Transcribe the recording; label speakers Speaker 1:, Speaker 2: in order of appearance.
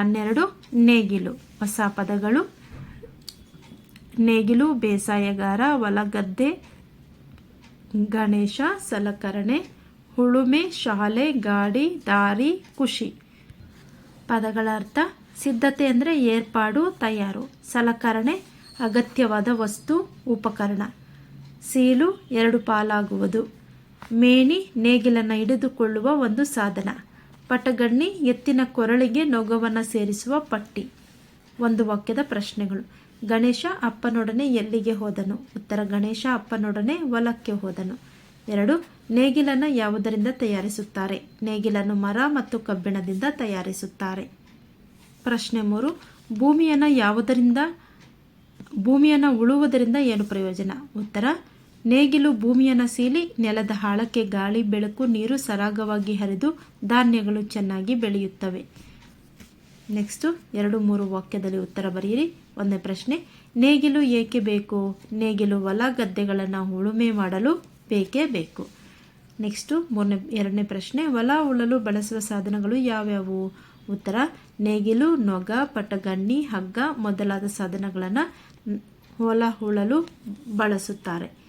Speaker 1: ಹನ್ನೆರಡು, ನೇಗಿಲು, ಹೊಸ ಪದಗಳು. ನೇಗಿಲು, ಬೇಸಾಯಗಾರ ಹೊಲಗದ್ದೆ ಗಣೇಶ, ಸಲಕರಣೆ, ಉಳುಮೆ, ಶಾಲೆ, ಗಾಡಿ, ದಾರಿ, ಖುಷಿ. ಪದಗಳ ಅರ್ಥ, ಸಿದ್ಧತೆ ಅಂದರೆ ಏರ್ಪಾಡು, ತಯಾರು. ಸಲಕರಣೆ, ಅಗತ್ಯವಾದ ವಸ್ತು, ಉಪಕರಣ. ಸೀಲು, ಎರಡು ಪಾಲಾಗುವುದು. ಮೇಣಿ, ನೇಗಿಲನ್ನು ಹಿಡಿದುಕೊಳ್ಳುವ ಒಂದು ಸಾಧನ. ಪಟಗಣ್ಣಿ ಎತ್ತಿನ ಕೊರಳಿಗೆ ನೊಗವನ್ನು ಸೇರಿಸುವ ಪಟ್ಟಿ. ಒಂದು ವಾಕ್ಯದ ಪ್ರಶ್ನೆಗಳು. ಗಣೇಶ ಅಪ್ಪನೊಡನೆ ಎಲ್ಲಿಗೆ ಹೋದನು? ಉತ್ತರ, ಗಣೇಶ ಅಪ್ಪನೊಡನೆ ಹೊಲಕ್ಕೆ ಹೋದನು. ಎರಡು, ನೇಗಿಲನ್ನು ಯಾವುದರಿಂದ ತಯಾರಿಸುತ್ತಾರೆ? ನೇಗಿಲನ್ನು ಮರ ಮತ್ತು ಕಬ್ಬಿಣದಿಂದ ತಯಾರಿಸುತ್ತಾರೆ. ಪ್ರಶ್ನೆ ಮೂರು, ಭೂಮಿಯನ್ನು ಯಾವುದರಿಂದ, ಭೂಮಿಯನ್ನು ಉಳುವುದರಿಂದ ಏನು ಪ್ರಯೋಜನ? ಉತ್ತರ ನೇಗಿಲು ಭೂಮಿಯನ್ನು ಸೀಲಿ ನೆಲದ ಆಳಕ್ಕೆ ಗಾಳಿ, ಬೆಳಕು, ನೀರು ಸರಾಗವಾಗಿ ಹರಿದು ಧಾನ್ಯಗಳು ಚೆನ್ನಾಗಿ ಬೆಳೆಯುತ್ತವೆ. ನೆಕ್ಸ್ಟು ಎರಡು ಮೂರು ವಾಕ್ಯದಲ್ಲಿ ಉತ್ತರ ಬರೆಯಿರಿ. ಒಂದನೇ ಪ್ರಶ್ನೆ. ನೇಗಿಲು ಏಕೆ ಬೇಕು? ನೇಗಿಲು ಹೊಲ ಗದ್ದೆಗಳನ್ನು ಉಳುಮೆ ಮಾಡಲು ಬೇಕೇ ಬೇಕು? ನೆಕ್ಸ್ಟು ಮೂರನೇ, ಎರಡನೇ ಪ್ರಶ್ನೆ. ಹೊಲ ಉಳಲು ಬಳಸುವ ಸಾಧನಗಳು ಯಾವ್ಯಾವು? ಉತ್ತರ. ನೇಗಿಲು, ನೊಗ, ಪಟಗಣ್ಣಿ, ಹಗ್ಗ ಮೊದಲಾದ ಸಾಧನಗಳನ್ನು ಹೊಲ ಉಳಲು ಬಳಸುತ್ತಾರೆ.